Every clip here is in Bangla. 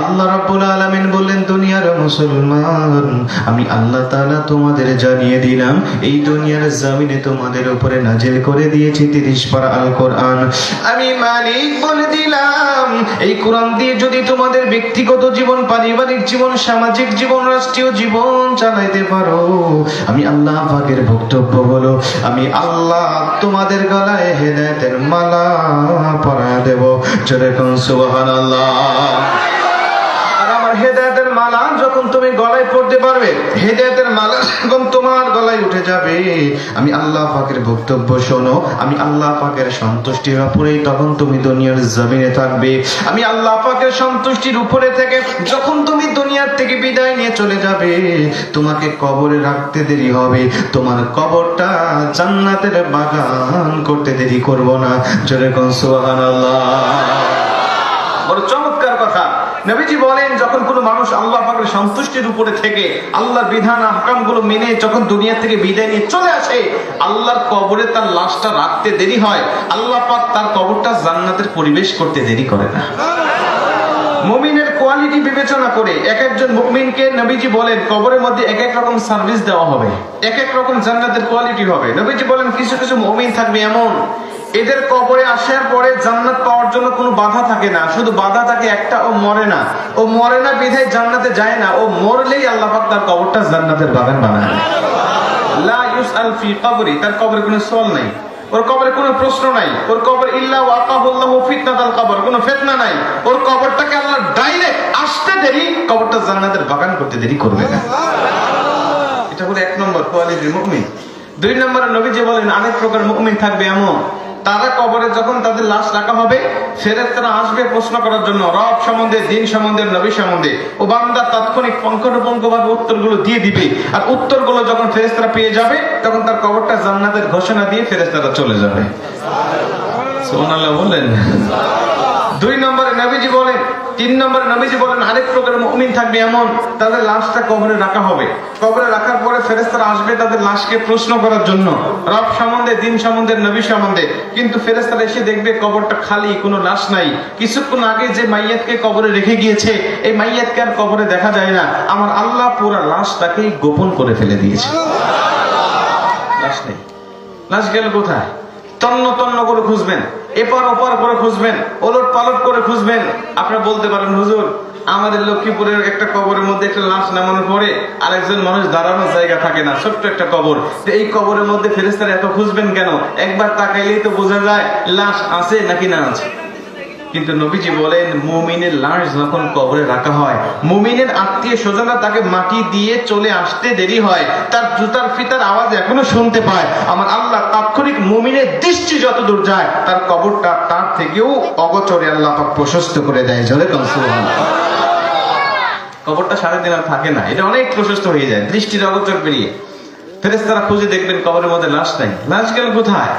আল্লাহ রাব্বুল আলামিন বললেন, দুনিয়ার মুসলমান, আমি আল্লাহ তাআলা তোমাদের জানিয়ে দিলাম, এই দুনিয়ার জমিনে তোমাদের উপরে নাজিল করে দিয়েছি 30 পারা আল কোরআন আমি মালিক বলে দিলাম, এই কোরআন দিয়ে যদি তোমাদের ব্যক্তিগত জীবন, পারিবারিক জীবন, সামাজিক জীবন, রাষ্ট্রীয় জীবন চালাইতে পারো। আমি আল্লাহ পাকের বক্তব্য হলো আমি আল্লাহ তোমাদের গলায় হেদায়েতের মালা পরায় দেব। জোরে কোন সুবহানাল্লাহ। হেদায়েতের মালা যখন তুমি গলায় পড়তে পারবে, হেদায়েতের মালা যখন তোমার গলায় উঠে যাবে, আমি আল্লাহ পাকের বক্তব্য শোনো, আমি আল্লাহ পাকের সন্তুষ্টির উপরেই তখন তুমি দুনিয়ার জমিনে থাকবে। আমি আল্লাহ পাকের সন্তুষ্টির উপরে থেকে যখন তুমি দুনিয়ার থেকে বিদায় নিয়ে চলে যাবে, তোমাকে কবরে রাখতে দেরি হবে, তোমার কবরটা জান্নাতের বাগান করতে দেরি করব না। জোরে কোন সুবহানাল্লাহ। বড় কথা নবীজি বলেন, যখন কোনো মানুষ আল্লাহ পাকের সন্তুষ্টির উপরে থেকে আল্লাহর বিধান আহকামগুলো মেনে যখন দুনিয়া থেকে বিদায় নিয়ে চলে আসে, আল্লাহর কবরে তার লাশটা রাখতে দেরি হয়। আল্লাহ পাক তার কবরটা জান্নাতের পরিবেশ করতে দেরি করে না। মুমিনের কোয়ালিটি বিবেচনা করে এক একজন মুমিনকে নবীজি বলেন, কবরের মধ্যে এক এক রকম সার্ভিস দেওয়া হবে, এক এক রকম জান্নাতের কোয়ালিটি হবে। নবীজি বলেন, কিছু কিছু মুমিন থাকবে এমন এদের কবরে আসার পরে জান্নাত পাওয়ার জন্য কোনো বাধা থাকে না। শুধু বাধা থাকে একটা, ও মরে না। ও মরে না বিধায় জান্নাতে যায় না। ও মরলেই আল্লাহ পাক তার কবরটা জান্নাতের বাগান বানায় লা ইউসআল ফি কবরি, তার কবরে কোনো সওয়াল নাই। ওর কবরে কোনো প্রশ্ন নাই। ওর কবর ইল্লা ওয়াকাহুল্লাহু ফিতনাতাল কবর, কোনো ফিতনা নাই। ওর কবরটাকে আল্লাহ ডাইরেক্ট আসতে দেরি, কবরটা জান্নাতের বাগান করতে দেরি করবে না। এটা হলো এক নম্বর কোয়ালিটির মুমিন। দুই নম্বরে নবীজি বলেন, আরেক প্রকার মুমিন থাকবে এমন। তারা কবরে যখন তাদের লাশ রাখা হবে, ফেরেশতারা আসবে প্রশ্ন করার জন্য, রব সম্বন্ধে, দিন সম্বন্ধে, নবী সম্বন্ধে। ও বান্দা তাৎক্ষণিক পঙ্কটপঙ্ক ভাবে উত্তরগুলো দিয়ে দিবে। আর উত্তরগুলো যখন ফেরেশতারা পেয়ে যাবে, তখন তার কবরটা জান্নাতের ঘোষণা দিয়ে ফেরেশতারা চলে যাবে। বললেন দুই নম্বরে নবীজি বলেন তিন নম্বরে নবীজি বলেন আরেক প্রকারের মুমিন থাকবে এমন, তাদের লাশটা কবরে রাখা হবে। কবরে রাখার পরে ফেরেশতারা আসবে তাদের লাশকে প্রশ্ন করার জন্য। রব সম্বন্ধে, দিন সম্বন্ধে, নবী সম্বন্ধে। কিন্তু ফেরেশতারা এসে দেখবে কবরটা খালি, কোনো লাশ নাই। কিছুক্ষণ আগে যে মাইয়াতকে কবরে রেখে গিয়েছে, এই মাইয়াতকে আর কবরে দেখা যায় না। আমার আল্লাহ পুরা লাশটাকেই গোপন করে ফেলে দিয়েছে। লাশ নেই। লাশ গেল কোথায়? তন্ন তন্ন করে খুঁজবেন। এপার ওপার করে খুঁজবেন, ওলট পালট করে খুঁজবেন। আপনারা বলতে পারেন, হুজুর, আমাদের লক্ষ্মীপুরের একটা কবরের মধ্যে একটা লাশ নামানোর পরে আরেকজন মানুষ দাঁড়ানোর জায়গা থাকে না, ছোট্ট একটা কবর। এই কবরের মধ্যে ফেরেস্তারা এত খুঁজবেন কেন? একবার তাকাইলেই তো বোঝা যায়, লাশ আছে নাকি না আছে। কিন্তু নবীজি বলেন, মুমিনের লাশ যখন কবরে রাখা হয়, মুমিনের আত্মীয় স্বজনরা তাকে মাটি দিয়ে চলে আসতে দেরি হয়। তার জুতার ফিতার আওয়াজ এখনও শুনতে পায়। আমার আল্লাহ তাৎক্ষণিক মুমিনের দৃষ্টি যত দূর যায়, তার কবরটা তার থেকেও অগচরে আল্লাহ প্রশস্ত করে দেয়। জলে কবরটা সাড়ে দিন আর থাকে না, এটা অনেক প্রশস্ত হয়ে যায়, দৃষ্টির অগোচর পেরিয়ে। ফেরেস্তারা খুঁজে দেখবেন কবরের মধ্যে লাশ নাই। লাশ গেল কোথায়?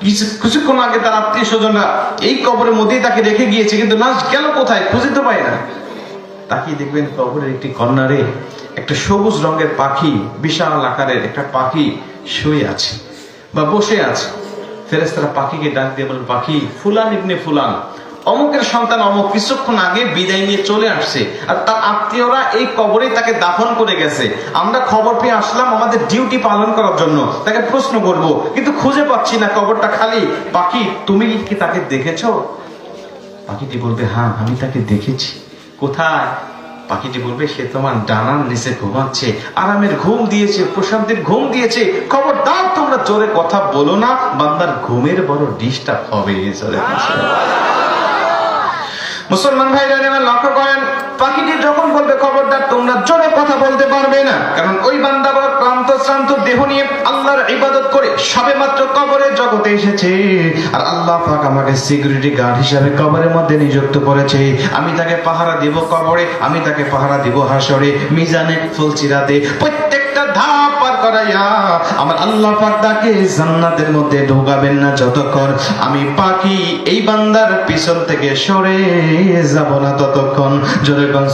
কিছু- কিছুক্ষণ আগে তার আত্মীয় স্বজনরা এই কবরের মধ্যেই তাকে রেখে গিয়েছে, কিন্তু লাশ গেল কোথায়? খুঁজে তো পায় না। তাকিয়ে দেখবেন কবরের একটি কর্নারে একটা সবুজ রঙের পাখি, বিশাল আকারের একটা পাখি শুয়ে আছে বা বসে আছে। ফেরেস্তারা পাখিকে ডাক দিয়ে বলেন পাখি, ফুলান ইবনে ফুলান। অমুকের সন্তান অমুক কিছুক্ষণ আগে বিদায় নিয়ে চলে আসছে, আর তার আত্মীয়রা এই কবরে তাকে দাফন করে গেছে। আমরা খবর পেয়ে আসলাম আমাদের ডিউটি পালন করার জন্য। তাকে প্রশ্ন করব, কিন্তু খুঁজে পাচ্ছি না, কবরটা খালি। পাখি তুমি কি তাকে দেখেছ? পাখিটি বলবে হ্যাঁ আমি তাকে দেখেছি। কোথায়? পাখিটি বলবে, সে তোমার ডানার নিচে ঘুমাচ্ছে, আরামের ঘুম দিয়েছে, প্রশান্তির ঘুম দিয়েছে। খবরদার, তোমরা জোরে কথা বলো না, বান্দার ঘুমের বড় ডিস্টার্ব হবে। মুসলমান ভাইরা আমার লক্ষ্য করেন, পাখিটি যখন বলবে, খবরদার, তোমরা জোরে কথা বলতে পারবে না। কারণ ওই বান্দা ক্লান্ত, শ্রান্ত দেহ নিয়ে আল্লাহর ইবাদত করে সবে মাত্র কবরে জগতে এসেছে। আর আল্লাহ পাক আমাকে সিকিউরিটি গার্ড হিসাবে কবরের মধ্যে নিযুক্ত করেছে। আমি তাকে পাহারা দিব কবরে, আমি তাকে পাহারা দিব হাসরে, মিজানে ফুলচিরাতে। ঢোকাবেন না যতক্ষণ আমি পাখি এই বান্দার পিছন থেকে সরে যাব না ততক্ষণ। জোরে কন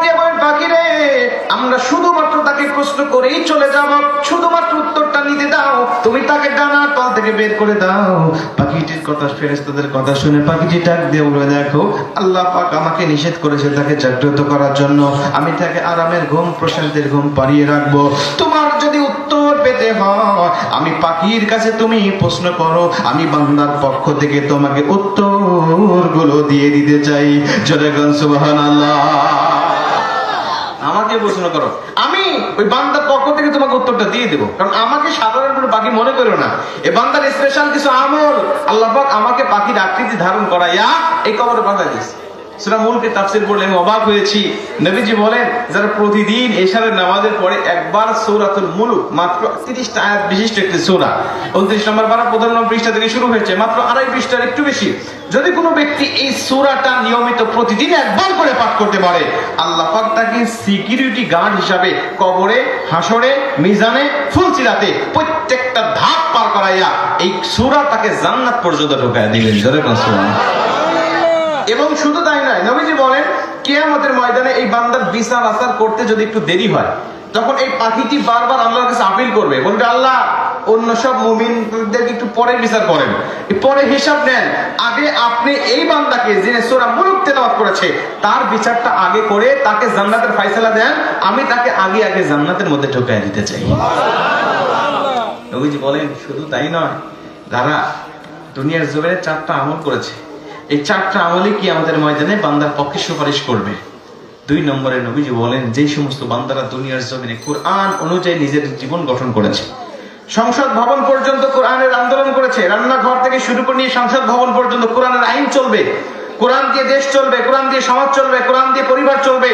দিয়ে আমরা শুধুমাত্র প্রশ্ন করেই চলে যাব। শুধুমাত্র উত্তরটা নিতে দাও। তুমি তাকে ডানার তল থেকে বের করে দাও। পাখিটির কথা ফেরেস্তাদের কথা শুনে পাখিটি ডাক দিয়ে উড়ে দেখো, আল্লাহ পাক আমাকে নিষেধ করেছে তাকে জাগ্রত করার জন্য। আমি তাকে আরামের ঘুম, প্রশান্তের ঘুম পাড়িয়ে রাখব। তোমার যদি উত্তর পেতে হয়, আমি পাখির কাছে তুমি প্রশ্ন করো। আমি বান্দার পক্ষ থেকে তোমাকে উত্তরগুলো দিয়ে দিতে চাই। জোরে গান, সুবহানাল্লাহ। আমাকে প্রশ্ন করো। আমি ওই বান্দার পক্ষ থেকে তোমাকে উত্তরটা দিয়ে দেবো। কারণ আমাকে সাধারণ কোনো পাখি মনে করো না। এ বান্দার স্পেশাল কিছু আমল আল্লাহ আমাকে পাখির আকৃতি ধারণ করাইয়া এই কবরে পাঠাই দিয়েছে তাফসির পড়লে আমি অবাক হয়েছি। নবীজি বলেন, যারা প্রতিদিন এশারের নামাজের পরে একবার সৌরাতুল মাত্র তিরিশটা আয়াত বিশিষ্ট একটি সৌরা। উনত্রিশ নম্বর পৃষ্ঠা থেকে শুরু হয়েছে, মাত্র আড়াই পৃষ্ঠার একটু বেশি। যদি কোনো ব্যক্তি এই সূরাটা নিয়মিত প্রতিদিন একবার করে পাঠ করতে পারে, আল্লাহ পাক তাকে সিকিউরিটি গার্ড হিসাবে কবরে, হাসরে, মিজানে ফুলসিরাতে প্রত্যেকটা ধাপ পার করাইয়া এই সূরা তাকে জান্নাত পর্যন্ত ঢোকায় দিলেন। জোরে এবং শুধু তাই নয়, নবীজি বলেন, কেয়ামতের ময়দানে এই বান্দার বিচার আচার করতে যদি একটু দেরি হয়, তখন এই পাখিটি বারবার আল্লাহর কাছে আপিল করবে। বলবে, আল্লাহ, অন্য সব মুমিনদেরকে একটু পরে বিচার করেন। পরে হিসাব নেন। আগে আপনি এই বান্দাকে যিনি সোরা মুলুক তেলাওয়াত করেছে, তার বিচারটা আগে করে তাকে জান্নাতের ফাইসালা দেন। আমি তাকে আগে আগে জান্নাতের মধ্যে ঢুকাই দিতে চাই। নবীজি বলেন, শুধু তাই নয়, যারা দুনিয়ার জমিনে চারটা আমল করেছে এই চারটা আমলে কি আমাদের ময়দানে বান্দার পক্ষে সুপারিশ করবে? দুই নম্বরে নবীজি বলেন, যে সমস্ত বান্দারা দুনিয়ার জমিনে কোরআন অনুযায়ী নিজের জীবন গঠন করেছে, সংসদ ভবন পর্যন্ত কোরআনের আন্দোলন করেছে, রান্নাঘর থেকে শুরু করে নিয়ে সংসদ ভবন পর্যন্ত কোরআনের আইন চলবে কোরআন দিয়ে দেশ চলবে, কোরআন দিয়ে সমাজ চলবে, কোরআন দিয়ে পরিবার চলবে,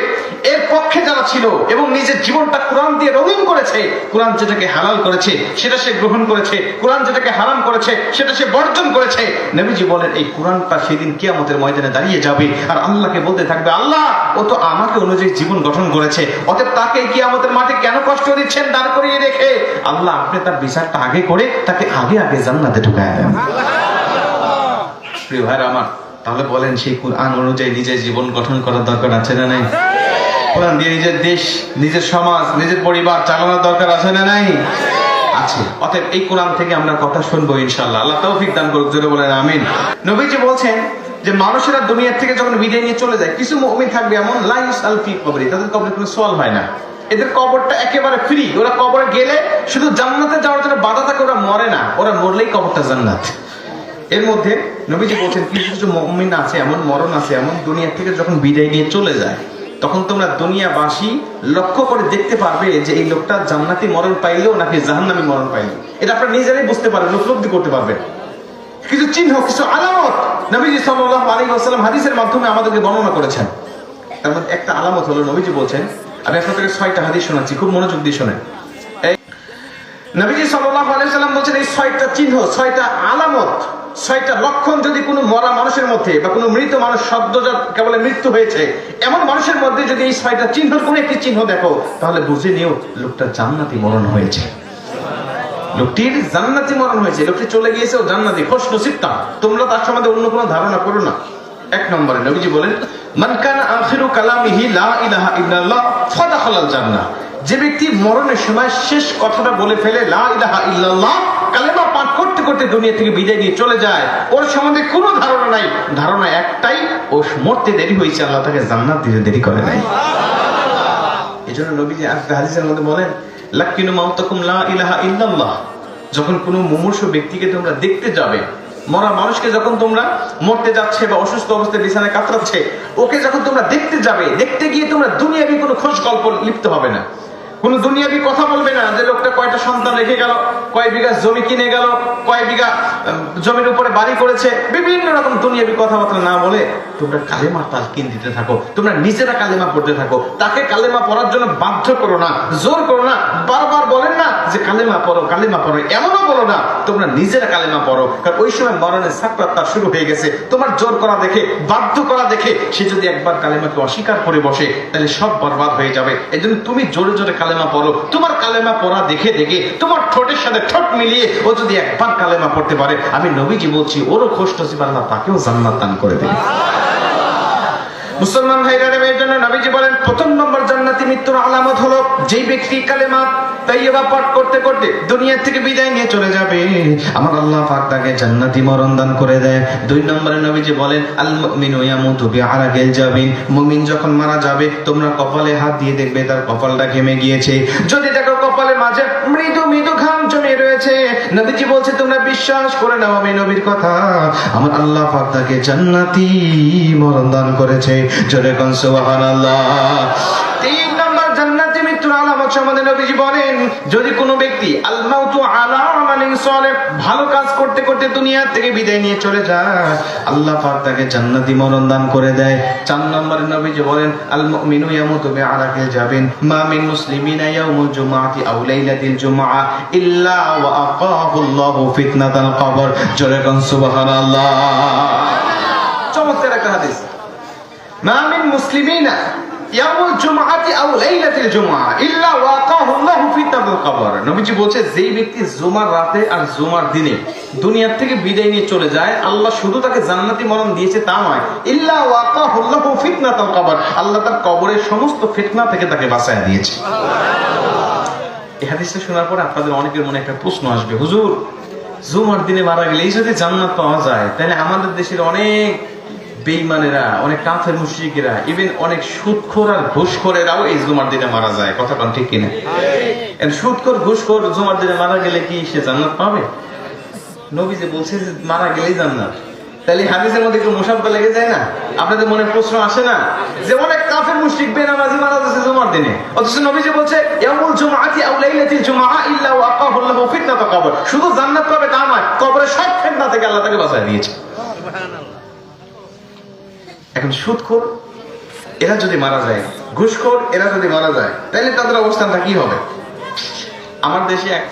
এর পক্ষে যারা ছিল এবং নিজের জীবনটা কোরআন দিয়ে রঙিন করেছে, কোরআন যেটাকে হালাল করেছে, সেটা সে গ্রহণ করেছে, কোরআন যেটাকে হারাম করেছে, সেটা সে বর্জন করেছে। নবীজি বলেন, এই কোরআনটা সেদিন কিয়ামতের ময়দানে দাঁড়িয়ে যাবে আর আল্লাহকে বলতে থাকবে, আল্লাহ, ও তো আমাকে অনুযায়ী জীবন গঠন করেছে, অতএব তাকে কিয়ামতের মাঠে কেন কষ্ট দিচ্ছেন? দাঁড় করিয়ে রেখে। আল্লাহ আপনি তার বিচারটা আগে করে তাকে আগে আগে জান্নাতে ঢুকায় প্রিয় ভাইরা আমার তাহলে বলেন সেই কোরআন অনুযায়ী নিজের জীবন গঠন করার দরকার আছে না নাই? কোরআন দিয়ে নিজের দেশ, নিজের সমাজ, নিজের পরিবার চালানোর দরকার আছে না নাই? আছে। অতএব এই কোরআন থেকে আমরা কথা শুনব ইনশাল্লাহ আল্লাহ তৌফিক দান করুক, জোরে বলেন আমিন। নবীজি বলছেন যে মানুষেরা দুনিয়ার থেকে যখন বিদায় নিয়ে চলে যায়, কিছু মুমিন থাকবে এমন লাইস আলফি কবরি, তাদের কবরে কোনো সোয়াল হয় না। এদের কবরটা একেবারে ফ্রি ওরা কবরে গেলে শুধু জান্নাতে যাওয়ার জন্য বাধা থাকে, ওরা মরে না। ওরা মরলেই কবরটা জান্নাত। এর মধ্যে নবীজি বলছেন, কিছু কিছু মমিন আছে, এমন মরণ আছে, এমন দুনিয়া থেকে যখন বিদায় নিয়ে চলে যায়, তখন তোমরা দুনিয়াবাসী লক্ষ্য করে দেখতে পারবে যে এই লোকটা জান্নাতি মরণ পাইলো নাকি জাহান্নামি মরণ পাইলো। এটা আপনারা নিজেরাই বুঝতে পারবেন, উপলব্ধি করতে পারবেন। কিছু চিহ্ন, কিছু আলামত নবীজি সাল্লাল্লাহু আলাইহি ওয়াসাল্লাম হাদিসের মাধ্যমে আমাদেরকে বর্ণনা করেছেন। তার মধ্যে একটা আলামত হলো, নবীজি বলছেন, আমি আপনাদেরকে ছয়টা হাদিস শোনাচ্ছি, খুব মনোযোগ দিয়ে শোনেন। নবীজি আলাইহি সাল্লাম বলছেন, এই ছয়টা চিহ্ন, ছয়টা আলামত, ছয়টা লক্ষণ যদি কোনো মরা মানুষের মধ্যে বা কোনো মৃত মানুষ সদ্যজাত কেবল মৃত্যু হয়েছে, এমন মানুষের মধ্যে যদি এই ছয়টা চিহ্নের কোনো একটি চিহ্ন দেখো, তাহলে বুঝে নিও লোকটা জান্নাতি মরণ হয়েছে। লোকটির জান্নাতি মরণ হয়েছে, লোকটি চলে গিয়েছে ও জান্নাতি খোশ নসিবতা তোমরা তার সম্বন্ধে অন্য কোনো ধারণা করো না। এক নম্বরে নবীজি বলেন, মান কানা আখিরু কালামিহি লা ইলাহা ইল্লাল্লাহ, ফাদাখালাল জান্নাহ। যে ব্যক্তি মরণের সময় শেষ কথাটা বলে ফেলে, লা ইলাহা ইল্লাল্লাহ কালেমা পাঠ করতে করতে দুনিয়া থেকে বিদায় নিয়ে চলে যায়। ওর সম্বন্ধে কোনো ধারণা নাই। ধারণা একটাই, ও মরতে দেরি হয়েছে, আল্লাহ তাকে জান্নাত দিতে দেরি করে নাই। এই জন্য নবীজি একটা হাদিসের মধ্যে বলেন লাক্কিনু মাউতাকুম লা ইলাহা ইল্লাল্লাহ যখন কোনো মুমূর্ষ ব্যক্তিকে তোমরা দেখতে যাবে, মরা মানুষকে যখন তোমরা মরতে যাচ্ছে বা অসুস্থ অবস্থায় বিছানায় কাতরাচ্ছে, ওকে যখন তোমরা দেখতে যাবে, দেখতে গিয়ে তোমরা দুনিয়াবি কোনো খোঁজ গল্প লিপ্ত হবে না। কোন দুনিয়াবি কথা বলবে না যে লোকটা কয়টা সন্তান রেখে গেল, কয় বিঘা জমি কিনে গেল, কয় বিঘা জমির উপরে বাড়ি করেছে। বিভিন্ন রকম দুনিয়াবি কথাবার্তা না বলে তোমরা কালেমা তালকিন দিতে থাকো, তোমরা নিজেরা কালেমা পড়তে থাকো। তাকে কালেমা পড়ার জন্য বাধ্য করো না, জোর করো না, বারবার বলেন না যে কালেমা পড়ো কালেমা পড়ো, এমনও বলো না, তোমরা নিজেরা কালেমা পড়ো। কারণ ওই সময় মরণের তার শুরু হয়ে গেছে। তোমার জোর করা দেখে, বাধ্য করা দেখে সে যদি একবার কালেমাকে অস্বীকার করে বসে, তাহলে সব বরবাদ হয়ে যাবে। এই তুমি জোরে জোরে কালেমা পড়ো। তোমার কালেমা পড়া দেখে দেখে তোমার ঠোঁটের সাথে ঠোঁট মিলিয়ে ও যদি একবার কালেমা পড়তে পারে, আমি নবীজি বলছি, ওরও খোশ নসিব আল্লাহ তাকেও জান্নাত দান করে দেবে। মুসলমান ভাইরা এর জন্য নবীজি বলেন, প্রথম নম্বর জান্নাতি মৃত্যুর আলামত হলো, যেই ব্যক্তি কালেমা পাঠ করতে করতে দুনিয়া থেকে বিদায় নিয়ে চলে যাবে। আমার আল্লাহ পাক তাকে জান্নাতি মরণ দান করে দেয়। দুই নম্বরে নবীজি বলেন আল জাবিন। মুমিন যখন মারা যাবে, তোমরা কপালে হাত দিয়ে দেখবে তার কপালটা ঘেমে গিয়েছে। যদি দেখো কপালের মাঝে মৃদু মৃদু ঘাম জমে রয়েছে, নবীজি বলছে, তোমরা বিশ্বাস করে নাও আমি নবীর কথা। আমার আল্লাহ পাক তাকে জান্নাতি মরণ দান করেছে। জোরে কোন সুবহানাল্লাহ তিন নম্বর জান্নাতি মৃত্যুর আমাদের নবীজি বলেন, যদি কোনো ব্যক্তি আলা আমালিন ভালো কাজ করতে করতে দুনিয়া থেকে বিদায় নিয়ে চলে যায়, আল্লাহ পাক তাকে জান্নাতি করে দেয়। চার নম্বরে নবীজি বলেন আল মুমিনু ইয়ামুতু যাবেন মা মিন মুসলিমিনা ইয়াউমুল জুমআতি আও লাইলাতিল জুমআ ইল্লা ওয়া আকাহুল্লাহু ফিতনাতাল কবর। জোরে সুবহানাল্লাহ। চমৎকার একটা হাদিস। মা মিন মুসলিমিনা নবীজি বলছে, যেই ব্যক্তি জুমার রাতে আর জুমার দিনে থেকে বিদায় নিয়ে চলে যায়, আল্লাহ শুধু তাকে জান্নাতি মরণ দিয়েছে তা নয়, ইল্লা ওয়াকাহুল্লাহু কবর, আল্লাহ তার কবরের সমস্ত ফিতনা থেকে তাকে বাঁচায় দিয়েছে। এই হাদিসটা শোনার পরে আপনাদের অনেকের মনে একটা প্রশ্ন আসবে, হুজুর, জুমার দিনে মারা গেলে এই যদি জান্নাত পাওয়া যায়? তাহলে আমাদের দেশের অনেক বেইমানেরা অনেক কাফের মুশরিকেরা ইভেন অনেক সুদখোর আর ঘুষখোরেরাও এই জুমার দিনে মারা যায়। কথা কোন ঠিক কিনা? সুদখোর ঘুষখোর জুমার দিনে মারা গেলে কি সে জান্নাত পাবে? নবী যে বলছে যে মারা গেলেই জান্নাত। তাহলে হাদিসের মধ্যে একটু মুসাফা লেগে যায় না? আপনাদের মনে প্রশ্ন আসে না? যে অনেক কাফের মুশরিক বেনামাজি মারা যাচ্ছে জুমার দিনে। অথচ নবী যে বলছে ইয়ামুল জুমআতি আও লাইলাতিল জুমআ ইল্লা ওয়াকাহু আল্লাহু ফিতনাত কবর। শুধু জান্নাত পাবে তা নয় কবরের সব ফিতনা থেকে আল্লাহ তাকে বাঁচায় দিয়েছে। এখন সুদখোর, এরা যদি মারা যায়, ঘুষখোর, এরা যদি মারা যায় তাহলে তাদের অবস্থানটা কি হবে? আমার দেশে এক